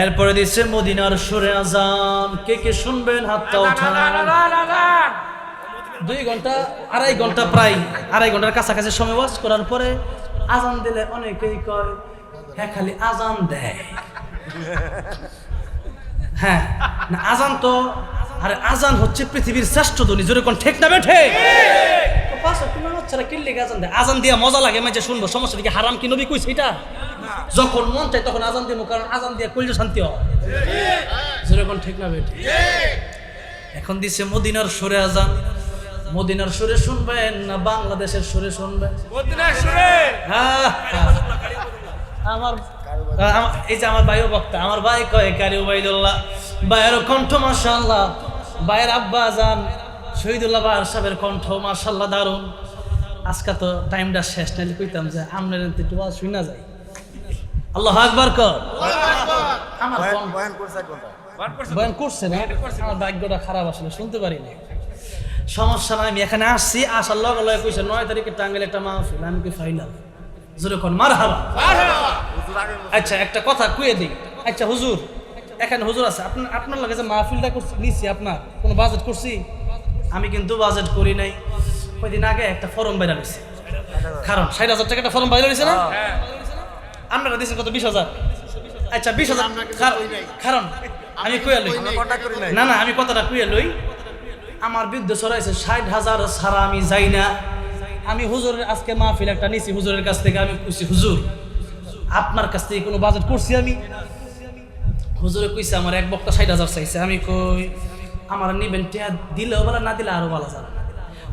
এরপরে দিচ্ছে মদিনার সুরে আজান কে কে শুনবেন? হাতটা ওঠান দুই ঘণ্টা আড়াই ঘণ্টা প্রায় আড়াই ঘণ্টার কাছাকাছি সময় ওয়াজ করার পরে আজান দিলে অনেকেই কয় হ্যাঁ খালি আজান দেয়। হ্যাঁ না আজান তো আরে আজান হচ্ছে পৃথিবীর শ্রেষ্ঠ ধ্বনি জোরে কোন ঠিক না বেঠে? পাঁচ নামাজ ছাড়া আজান দেয়। আজান দিয়া মজা লাগে মাঝে শুনব। সমস্যা দিকে হারাম কি নবী কইছে এটা? যখন মন চাই তখন আজান দিব কারণ আজান দিয়া কইলে শান্তি হয়। ঠিক না বেঠে এখন দিছে মদিনার সুরে আজান। মদিনার সুরে শুনবেন না বাংলাদেশের সুরে শুনবেন। আমার আমার- এই যে আমার ভাইও বক্তা আমার ভাই কয় কারি উবাইদুল্লাহ ভাইয়ের কণ্ঠ মাশাল্লাহ ভাইয়ের আব্বা যান শহীদুল্লাহ বাহার সাহেবের কণ্ঠ মাশাল্লাহ দারুণ আজকে তো টাইমটা শেষ নাইলে কইতাম যে আপনার একটু শুনা যায়। আল্লাহ আকবার কর। বয়ান করছে না? আমার ভাগ্যটা খারাপ আসলে শুনতে পারিনি সমস্যা নাই আমি এখানে আসছি আসার লগে লগে কইছে নয় তারিখে টাঙ্গেল একটা মাহফিল আমি কি ফাইনাল জোরে কোন মার হাবা হুজুর আগে বলছে, আচ্ছা একটা কথা কুয়ে দিই। আচ্ছা হুজুর এখানে হুজুর আছে আপনার আপনার লাগে যে মাহফিলটা করছি নিছি আপনার কোনো বাজেট করছি? আমি কিন্তু বাজেট করি নাই। কয়দিন আগে একটা ফর্ম বাইরে হয়েছে কারণ ষাট হাজার টাকা একটা ফর্ম বাইরে হয়েছে না আপনারা দিয়েছেন কত? বিশ হাজার। আচ্ছা বিশ হাজার। কার- কারণ আমি কুয়ে লই। না না আমি কথাটা কুয়ে লই। আমার বিরুদ্ধে ছড়াইছে ষাট হাজার ছাড়া আমি যাই না। আমি হুজুরের আজকে মাহফিল একটা নিছি হুজুরের কাছ থেকে আমি কইছি হুজুর আপনার কাছ থেকে কোনো বাজেট করছি আমি? হুজুরে কইছে আমার এক বক্তা ষাট হাজার চাইছে। আমি কই আমার নিবেন টিয়া দিলেও বলা না দিলে আরও ভালো যাবে।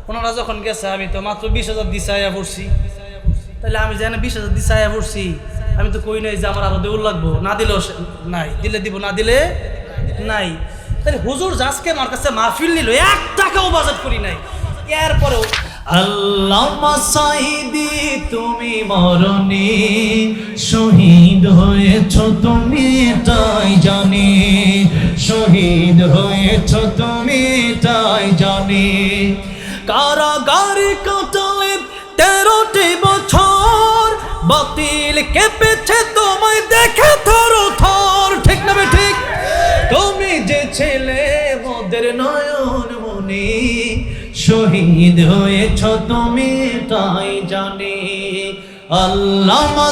ওনারা যখন গেছে আমি তো মাত্র বিশ হাজার দিছে আয়া পড়ছি। তাহলে আমি জানি বিশ হাজার দিছে আয়া পড়ছি আমি তো কই নাই যে আমার আরও দেউল লাগবো। না দিলেও নাই। দিলে দিব, না দিলে নাই। তাহলে হুজুর জাজকে আমার কাছে মাহফিল নিল, এক টাকাও বাজেট করি নাই। এরপরেও আল্লাহ সাইদি, তুমি মরণে শহীদ হয়েছ, তুমি তাই জানি। শহীদ হয়েছ, তুমি তাই জানি। কারাগারে কাটালে তেরোটি বছর বাতিল কেঁপেছে, তোমায় দেখে থর থর। ঠিক না ঠিক? তুমি যে ছেলে মোদের নয়ন মনে শহীদ হয়েছ তুমি, তাই জানি।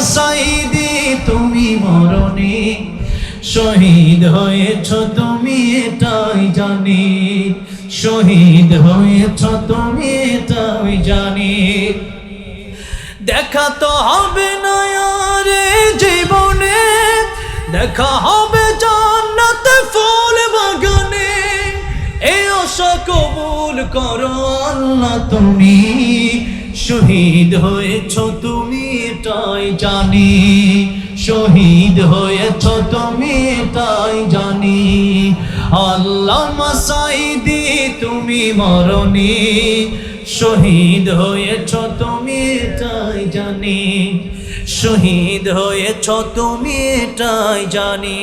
সাইদি তুমি মরণে। শহীদ হয়েছ তুমি এটাই জানি। শহীদ হয়েছ তুমি এটাই জানি। দেখা তো হবে না দেখা হবে জান্নাতে ফুল বাগানে। এই আশা কবুল করো আল্লাহ তুমি। শহীদ হয়েছ তুমি, এটাই জানি। শহীদ হয়েছ তুমি তাই জানি। আল্লাহ মাসাইদি তুমি মরণি। শহীদ হয়েছ তুমি, এটাই জানি। শহীদ হয়েছ তুমি এটাই জানি।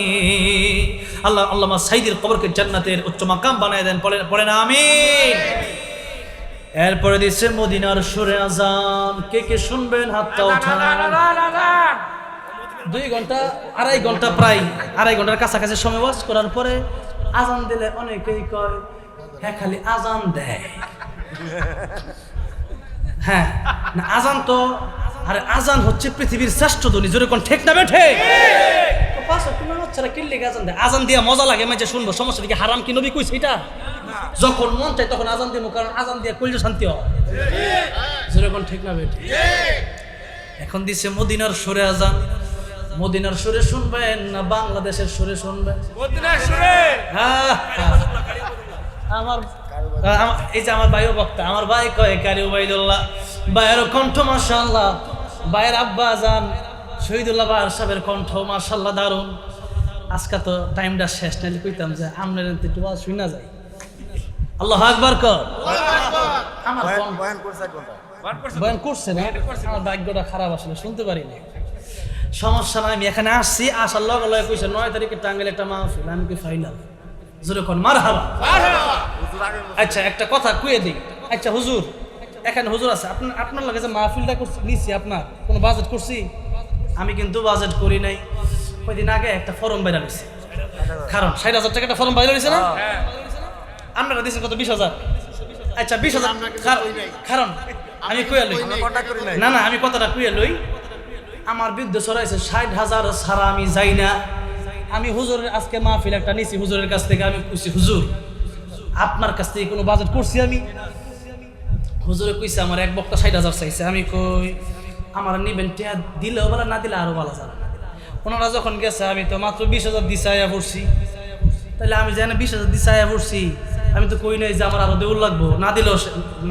আল্লাহ আল্লাহ সাইদের কবরকে জান্নাতের উচ্চ মাকাম বানায় দেন পড়েন পড়েন আমি এরপরে দিচ্ছে মদিনার সুরে আজান কে কে শুনবেন? হাতটা ওঠান। দুই ঘণ্টা আড়াই ঘণ্টা প্রায় আড়াই ঘণ্টার কাছাকাছি সময় ওয়াজ করার পরে আজান দিলে অনেকেই কয় হ্যাঁ খালি আজান দেয়। হ্যাঁ না আজান তো আরে আজান হচ্ছে পৃথিবীর শ্রেষ্ঠ ধ্বনি। জোরে কোন ঠিক না বেঠে আজান দেয়? মজা লাগে মাঝে শুনব। সমস্যা দিকে হারাম কি নবী কইছে এটা? যখন মন চাই তখন আজান দিব কারণ আজান দিয়া কইলে শান্তি হয়। জোরে কোন ঠিক না বেঠে এখন দিছে মদিনার সুরে আজান। মদিনার সুরে শুনবেন না বাংলাদেশের সুরে শুনবেন। আমার এই যে আমার ভাইও বক্তা আমার ভাই কয় কারি উবাইদুল্লাহ ভাইয়ের কণ্ঠ মাশাল্লাহ ভাইয়ের আব্বা যান শহীদুল্লাহ বাহার সাহেবের কণ্ঠ মাশাল্লাহ দারুণ আজকে তো টাইমটা শেষ নাইলে কইতাম যে আপনার একটু আওয়াজ শুনা যায় আল্লাহ আকবার কর। আমার বয়ান করছে না? আমার ভাগ্যটা খারাপ আসলে শুনতে পারিনি সমস্যা নাই আমি এখানে আসছি আসার লগে লগে কইছে নয় তারিখে টাঙ্গেল একটা মাহফিল আমি কি ফাইনাল। জোরে কোন মার হাবা আচ্ছা একটা কথা কুয়ে দিই। আচ্ছা হুজুর এখানে হুজুর আছে আপনার আপনার লাগে যে মাহফিলটা করছি নিছি আপনার কোনো বাজেট করছি? আমি কিন্তু বাজেট করি নাই। কয়দিন আগে একটা ফর্ম বাইরে হয়েছে কারণ ষাট হাজার টাকা একটা ফর্ম বাইরে হয়েছে না আপনারা দিয়েছেন কত? বিশ হাজার। আচ্ছা বিশ হাজার। কারণ আমি কুয়া লই। না না আমি কথাটা কুয়ে লই। আমার বিরুদ্ধে ছড়াইছে ষাট হাজার ছাড়া আমি যাই না। আমি হুজুরের আজকে মাহফিল একটা নিছি হুজুরের কাছ থেকে আমি কইছি হুজুর আপনার কাছ থেকে কোনো বাজেট করছি আমি? হুজুরে কইছে, আমার এক বক্তা ষাট হাজার চাইছে। আমি কই, আমার নিবেন টিয়া দিলেও বলা, না দিলে আরও ভালো যাবে। ওনারা যখন গেছে, আমি তো মাত্র বিশ হাজার দিছে, আয়া পড়ছি। তাহলে আমি জানি বিশ হাজার দিছে, আয়া পড়ছি। আমি তো কই নাই যে আমার আরও দেউল লাগবো। না দিলেও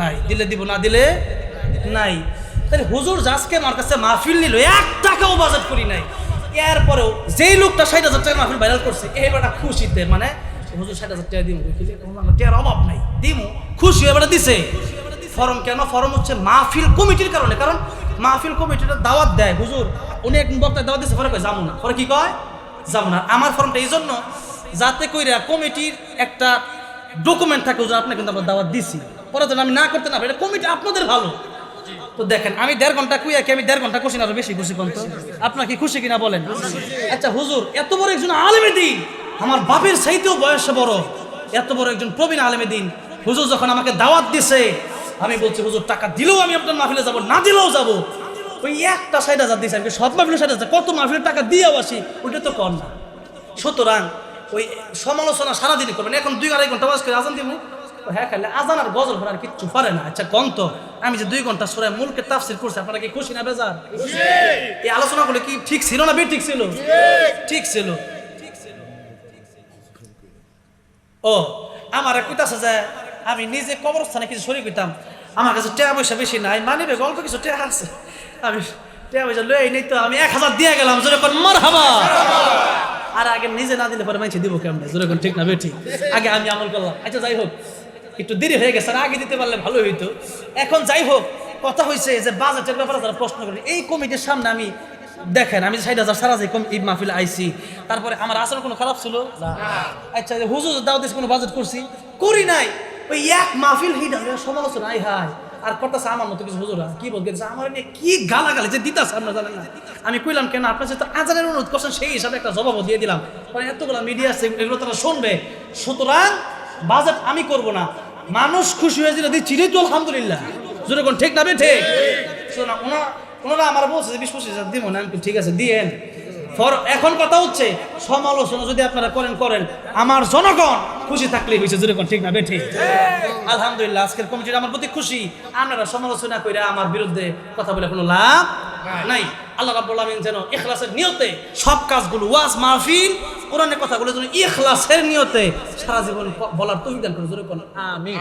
নাই। দিলে দিব, না দিলে নাই। তাহলে হুজুর জাজকে আমার কাছে মাহফিল নিল, এক টাকাও বাজেট করি নাই। এরপরেও যেই লোকটা ষাট হাজার টাকা মাহফিল ভাইরাল করছে এই বেটা খুশিতে মানে হুজুর ষাট হাজার টাকা দিব টিয়ার অভাব নাই। দিমু। খুশি বেটা দিছে। ফরম কেন? ফরম হচ্ছে মাহফিল কমিটির কারণে। কারণ মাহফিল কমিটিটা দাওয়াত দেয়। হুজুর, উনি এক বক্তায় দাওয়াত দিচ্ছে পরে কয়, যাব না। পরে কি কয়? যাব না। আমার ফর্মটা এই জন্য যাতে কইরা কমিটির একটা ডকুমেন্ট থাকে, হুজুর, আপনাকে কিন্তু আমরা দাওয়াত দিছি। পরে যেন আমি না করতে না এটা কমিটি আপনাদের ভালো। তো দেখেন, আমি দেড় ঘণ্টা কুইয়া কি আমি দেড় ঘণ্টা খুশি না, আরও বেশি খুশি কম তো? আপনার কি খুশি কিনা বলেন? আচ্ছা হুজুর, এত বড় একজন আলেমে দিন। আমার বাপের চাইতেও বয়সে বড়। এত বড় একজন প্রবীণ আলেমে দিন। হুজুর যখন আমাকে দাওয়াত দিছে আমি বলছি, হুজুর, টাকা দিলেও আমি আপনার মাহফিলে যাব, না দিলেও যাব। ওই একটা ষাট হাজার দিয়েছে আমি সব মাহফিলে ষাট হাজার কত মাহফিলের টাকা দিয়েও আসি, ওইটা তো কর না। সুতরাং ওই সমালোচনা সারাদিনই করবেন, এখন দুই আড়াই ঘণ্টা বাস করে আজান দিব। হ্যাঁ খাইলে আজান আর গজল ভরার কিচ্ছু পারে না। আচ্ছা কম তো? আমি যে দুই ঘণ্টা সুরায় মূলকে তাফসির করছি, আপনারা কি খুশি না বেজার? এই আলোচনা করলে কি ঠিক ছিল না বে ঠিক ছিল? ঠিক ছিল। ও, আমার কইতাছে যে আমি নিজে কবরস্থানে কিছু সরি করতাম আমার কাছে টাকা পয়সা বেশি নাই মানিবে গল্প কিছু টাকা আছে। আমি টাকা পয়সা লই নেই তো, আমি এক হাজার দিয়ে গেলাম, জোরে কোন মার হাবা আর আগে নিজে না দিলে পরে মাইছে দিব কেমন, জোরে কোন, ঠিক না বেঠি আগে আমি আমল করলাম আচ্ছা যাই হোক, একটু দেরি হয়ে গেছে, আর আগে দিতে পারলে ভালো হইতো। এখন যাই হোক, কথা হয়েছে যে বাজেটের ব্যাপারে যারা প্রশ্ন করে, এই কমিটির সামনে আমি দেখেন, আমি ষাট হাজার সারা যে ঈদ মাহফিল আইছি, তারপরে আমার আচরণ কোনো খারাপ ছিল? আচ্ছা হুজুর দাও দিয়েছে কোনো বাজেট করছি? করি নাই। ওই এক মাহফিল হিট সমালোচনা আই হাই আর করতেছে আমার মতো কিছু হুজুরা কি বলতেছে আমার নিয়ে কি গালাগালি যে দিতাছে আপনারা জানেন না? আমি কইলাম, কেন? আপনার সাথে আজানের অনুরোধ করছেন, সেই হিসাবে একটা জবাবও দিয়ে দিলাম। মানে এতগুলো মিডিয়া আছে, এগুলো তারা শুনবে। সুতরাং বাজেট আমি করব না। মানুষ খুশি হয়ে দিলে দিচ্ছি রে তো আলহামদুলিল্লাহ। জোরে কোন ঠিক না বে ঠিক? শোনা ওনারা আমার বলছে বিশ পঁচিশ হাজার দিব না ঠিক আছে দিয়েন এখন কথা হচ্ছে সমালোচনা যদি আপনারা করেন করেন। আমার জনগণ খুশি থাকলেই হয়েছে জোরে কোন ঠিক না বে ঠিক আলহামদুলিল্লাহ আজকের কমিটির আমার প্রতি খুশি। আপনারা সমালোচনা করে আমার বিরুদ্ধে কথা বলে কোনো লাভ নাই। আল্লাহ রাব্বুল আলামিন যেন ইখলাসের নিয়তে সব কাজগুলো ওয়াজ মাহফিল কোরআনের কথাগুলো যেন ইখলাসের নিয়তে সারা জীবন বলার তৌফিক দান করে জোরে কোন? আমিন।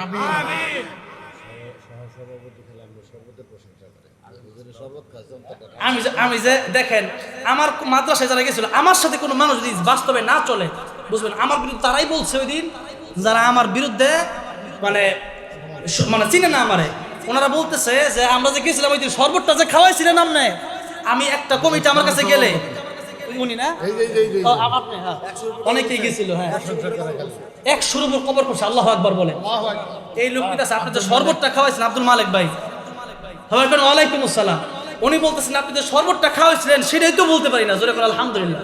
আমি যে আমি যে দেখেন আমার মাদ্রাসায় যারা গেছিল আমার সাথে কোনো মানুষ যদি বাস্তবে না চলে বুঝবেন আমার বিরুদ্ধে তারাই বলছে ওই দিন যারা আমার বিরুদ্ধে মানে মানে চিনে না আমারে ওনারা বলতেছে যে আমরা যে গেছিলাম ওই দিন শরবতটা যে খাওয়াইছিলেন আপনি আমি একটা কমিটি আমার কাছে গেলে। উনি না? আপনি হ্যাঁ। অনেকেই গেছিল হ্যাঁ। এক শুরু কবর করছে আল্লাহ আকবার বলে। এই লোকটি আপনি যে শরবতটা খাওয়াইছেন আব্দুল মালিক ভাই। সবাই ওয়ালাইকুম আসসালাম। উনি বলতেছেন, আপনি যে শরবতটা খাওয়াইছিলেন, সেটাই তো বলতে পারি না। জোরে করে, আলহামদুলিল্লাহ।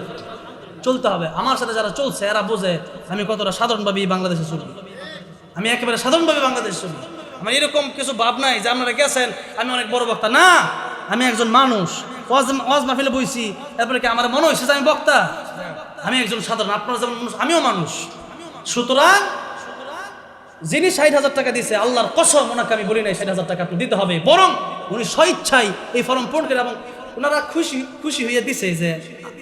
চলতে হবে। আমার সাথে যারা চলছে, এরা বোঝে আমি কতটা সাধারণভাবে এই বাংলাদেশে চলি। আমি একেবারে সাধারণভাবে বাংলাদেশে চলি। আমার এরকম কিছু ভাব নাই যে, আপনারা গেছেন, আমি অনেক বড় বক্তা। না, আমি একজন মানুষ। ওয়াজ ওয়াজ মাহফিলে বইছি, তারপরে কি আমার মনে হয়েছে যে আমি বক্তা? আমি একজন সাধারণ, আপনারা যেমন মানুষ, আমিও মানুষ। সুতরাং যিনি ষাট হাজার টাকা দিয়েছে আল্লাহর কসম, ওনাকে আমি বলি নাই ষাট হাজার টাকা আপনি দিতে হবে। বরং উনি স্বইচ্ছাই এই ফর্ম পূরণ করে এবং ওনারা খুশি খুশি হয়ে দিছে যে,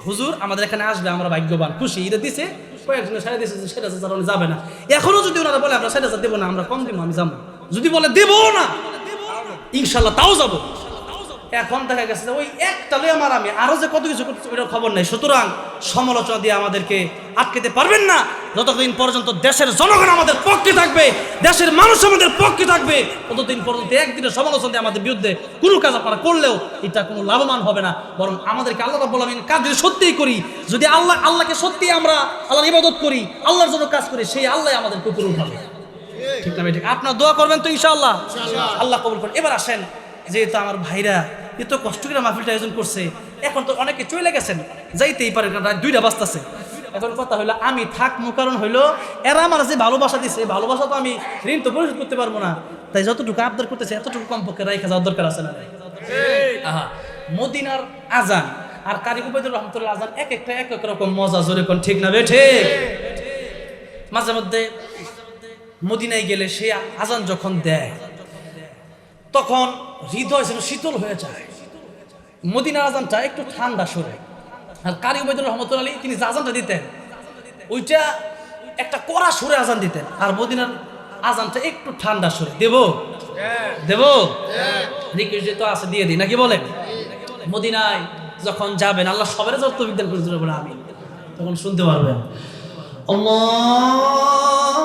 হুজুর, আমাদের এখানে আসবে, আমরা ভাগ্যবান। খুশি এটা দিছে, কয়েকজনে সাড়ে দিছে ষাট হাজার উনি যাবে না। এখনও যদি ওনারা বলে, আমরা ষাট হাজার দেবো না, আমরা কম দিব, আমি যাব। যদি বলে, দেবো না ইনশাল্লাহ তাও যাব। এখন দেখা গেছে ওই একটা লই আমার আমি। আরও যে কত কিছু ওইটার খবর নেই। সুতরাং সমালোচনা দিয়ে আমাদেরকে আটকেতে পারবেন না। যতদিন পর্যন্ত দেশের জনগণ আমাদের পক্ষে থাকবে দেশের মানুষ আমাদের পক্ষে থাকবে ততদিন পর্যন্ত একদিনের সমালোচনা দিয়ে আমাদের বিরুদ্ধে কোনো কাজ আপনারা করলেও এটা কোনো লাভবান হবে না। বরং আমাদেরকে আল্লাহ রাব্বুল আলামিন কাজ যদি সত্যিই করি যদি আল্লাহ আল্লাহকে সত্যি আমরা আল্লাহর ইবাদত করি আল্লাহর জন্য কাজ করি সেই আল্লাহ আমাদের কুকুর উঠাবে। ঠিক না ঠিক। আপনার দোয়া করবেন তো ইনশাআল্লাহ। আল্লাহ কবুল করেন। এবার আসেন যেহেতু আমার ভাইরা এত কষ্ট করে মাহফিলটা আয়োজন করছে, এখন তো অনেকে চলে গেছেন, যাইতেই পারে কারণ দুইটা বাজতেছে। এখন কথা হইল আমি থাকব কারণ হইল এরা আমার যে ভালোবাসা দিছে ভালোবাসা তো আমি ঋণ তো পরিশোধ করতে পারব না। তাই যতটুকু আবদার করতেছে, এতটুকু কমপক্ষে রাইখা যাওয়ার দরকার আছে না আহা, মদিনার আজান আর কারি রহমতুল্লাহ আজান এক একটা, এক এক রকম মজা, জোরে কোন ঠিক না বে? ঠিক। মাঝে মধ্যে মদিনায় গেলে সে আজান যখন দেয়, তখন হৃদয় যেন শীতল হয়ে যায়। মদিনার আজানটা একটু ঠান্ডা সরে। আর কারি উবাইদুর রহমতুল্লাহ আলী তিনি আজানটা দিতেন, ওইটা একটা কড়া সুরে আজান দিতেন। আর মদিনার আজানটা একটু ঠান্ডা সুরে। দেব? দেব? রিকোয়েস্ট যেহেতু আছে, দিয়ে দিই। নাকি বলেন? মদিনায় যখন যাবেন, আল্লাহ সবের যত বিজ্ঞান করে আমি তখন শুনতে পারবেন। আল্লাহু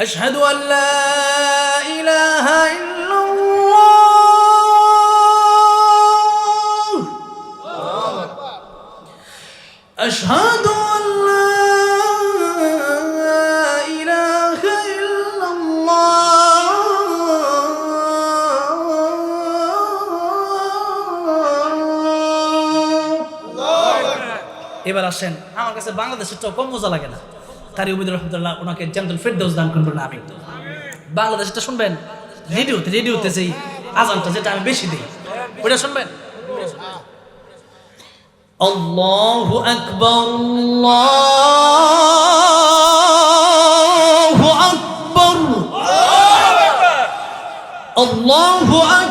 أشهد أن لا إله إلا الله أشهد أن لا إله إلا الله এবার আসেন আমার কাছে বাংলাদেশের চোখ কম মজা লাগে না কারি উবিদুর রহমতুল্লাহ ওনাকে জেন্টাল ফেরদৌস দান করবেন আমি বাংলাদেশটা শুনবেন, রেডিওতে রেডিওতে যেই আজানটা যেটা আমি বেশি দিই ওটা শুনবেন? আল্লাহু আকবার আল্লাহু আকবার আল্লাহু আকবার।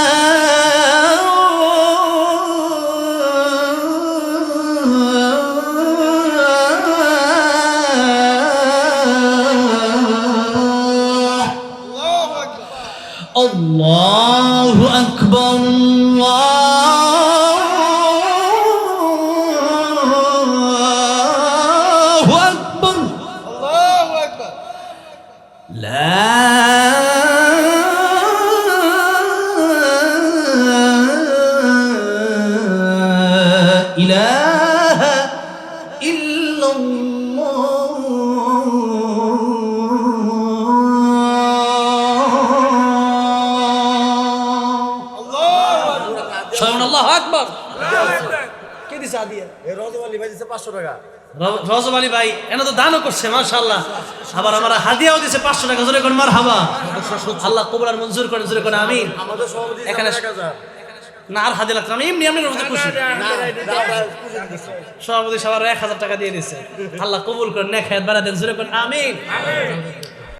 الله أكبر الله আল্লাহ আকবর। কে দিছে আদিয়া? এই রজব আলী ভাই দিচ্ছে পাঁচশো টাকা। র- রজব আলী ভাই এনে তো দানও করছে মাশাআল্লাহ। আবার আমার হাদিয়াও দিছে পাঁচশো টাকা জোরে কোন মার হাবা আল্লাহ কবুল আর মঞ্জুর করেন জোরে কোন আমিন। আমাদের সভাপতি এখানে না আর হাদিয়া লাগতো আমি এমনি এমনি রোজে খুশি। সভাপতি সবার এক হাজার টাকা দিয়ে দিছে। আল্লাহ কবুল করেন নেক হায়াত বাড়া দেন জোরে কোন আমিন।